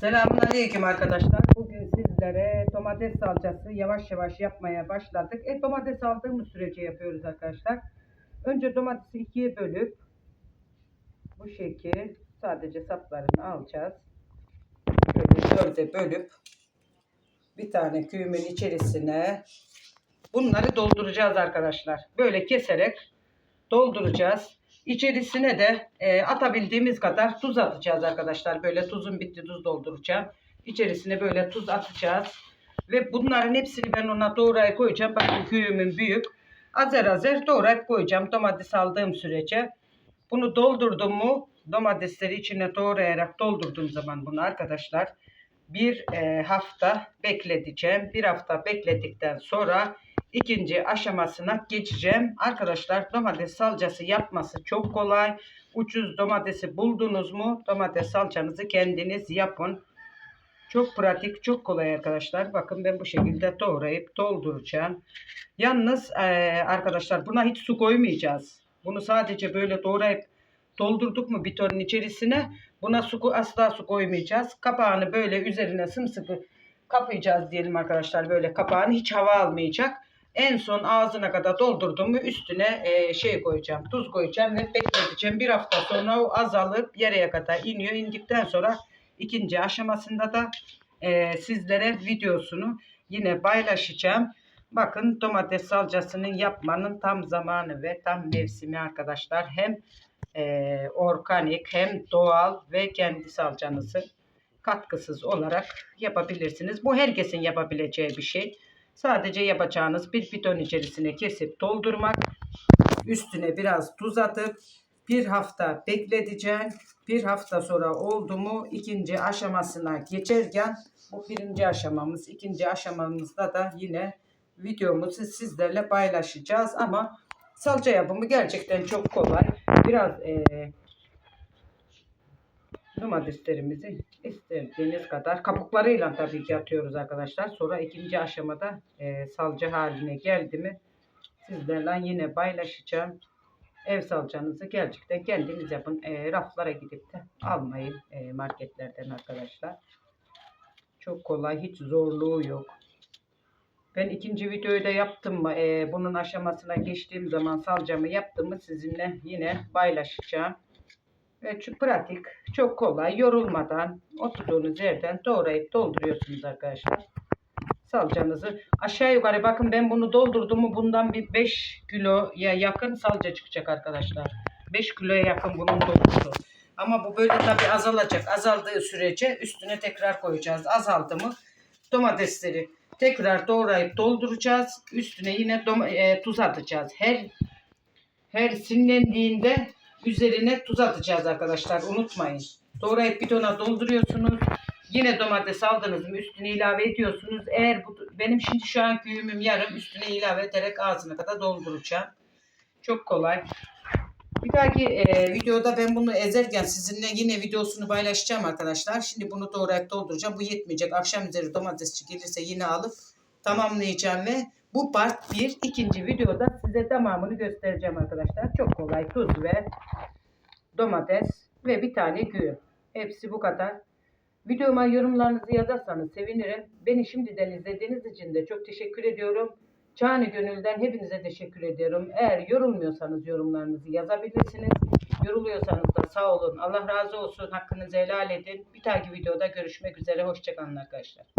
Selamünaleyküm arkadaşlar. Bugün sizlere domates salçası yavaş yavaş yapmaya başladık. E domates aldığımız sürece yapıyoruz arkadaşlar. Önce domatesi ikiye bölüp bu şekil sadece saplarını alacağız. Böyle dörde bölüp bir tane küğümün içerisine bunları dolduracağız arkadaşlar. Böyle keserek dolduracağız. İçerisine de e, atabildiğimiz kadar tuz atacağız arkadaşlar. Böyle tuzun bitti tuz dolduracağım. İçerisine böyle tuz atacağız. Ve bunların hepsini ben ona doğrayıp koyacağım. Bakın küğümün büyük. Azer azer doğrayıp koyacağım. Domates aldığım sürece. Bunu doldurdum mu domatesleri içine doğrayarak doldurduğum zaman bunu arkadaşlar bir e, hafta bekleteceğim. Bir hafta bekledikten sonra ikinci aşamasına geçeceğim. Arkadaşlar domates salçası yapması çok kolay. Ucuz domatesi buldunuz mu domates salçanızı kendiniz yapın. Çok pratik, çok kolay arkadaşlar. Bakın ben bu şekilde doğrayıp dolduracağım. Yalnız e, arkadaşlar buna hiç su koymayacağız. Bunu sadece böyle doğrayıp doldurduk mu bitonun içerisine buna su asla su koymayacağız. Kapağını böyle üzerine sımsıkı kapayacağız diyelim arkadaşlar. Böyle kapağını hiç hava almayacak. En son ağzına kadar doldurdum mu üstüne e, şey koyacağım. Tuz koyacağım ve bekleteceğim. Bir hafta sonra o azalıp yarıya kadar iniyor. İndikten sonra ikinci aşamasında da e, sizlere videosunu yine paylaşacağım. Bakın domates salçasının yapmanın tam zamanı ve tam mevsimi arkadaşlar. Hem e, organik hem doğal ve kendi salçanızı katkısız olarak yapabilirsiniz. Bu herkesin yapabileceği bir şey. Sadece yapacağınız bir bidon içerisine kesip doldurmak. Üstüne biraz tuz atıp bir hafta bekleteceğim. Bir hafta sonra oldu mu ikinci aşamasına geçerken bu birinci aşamamız. ikinci aşamamızda da yine videomuzu sizlerle paylaşacağız. Ama salça yapımı gerçekten çok kolay. Biraz e, domateslerimizi istediğiniz kadar kabuklarıyla tabii ki atıyoruz arkadaşlar. Sonra ikinci aşamada e, salça haline geldi mi sizlerle yine paylaşacağım. Ev salçanızı gerçekten kendiniz yapın. E, raflara gidip de almayın e, marketlerden arkadaşlar. Çok kolay, hiç zorluğu yok. Ben ikinci videoyu da yaptım mı? e, bunun aşamasına geçtiğim zaman salcamı yaptım mı sizinle yine paylaşacağım. Ve çok pratik, çok kolay, yorulmadan oturduğunuz yerden doğrayıp dolduruyorsunuz arkadaşlar. Salçanızı aşağı yukarı bakın ben bunu doldurdum mu bundan bir 5 kiloya yakın salça çıkacak arkadaşlar. 5 kiloya yakın bunun dolusu. Ama bu böyle tabi azalacak. Azaldığı sürece üstüne tekrar koyacağız. Azaldı mı domatesleri tekrar doğrayıp dolduracağız. Üstüne yine e, tuz atacağız. Her her sinirlendiğinde üzerine tuz atacağız arkadaşlar. Unutmayın. Doğrayıp bidona dolduruyorsunuz. Yine domates aldınız mı üstüne ilave ediyorsunuz. Eğer bu benim şimdi şu an güğümüm yarım üstüne ilave ederek ağzına kadar dolduracağım. Çok kolay. Bir dahaki e, videoda ben bunu ezerken sizinle yine videosunu paylaşacağım arkadaşlar. Şimdi bunu doğrayıp dolduracağım. Bu yetmeyecek. Akşam üzeri domatesçi gelirse yine alıp tamamlayacağım ve bu part 1. ikinci videoda size tamamını göstereceğim arkadaşlar. Çok kolay. Tuz ve domates ve bir tane güğüm. Hepsi bu kadar. Videoma yorumlarınızı yazarsanız sevinirim. Beni şimdiden izlediğiniz için de çok teşekkür ediyorum. Canı gönülden hepinize teşekkür ediyorum. Eğer yorulmuyorsanız yorumlarınızı yazabilirsiniz. Yoruluyorsanız da sağ olun. Allah razı olsun. Hakkınızı helal edin. Bir dahaki videoda görüşmek üzere. Hoşçakalın arkadaşlar.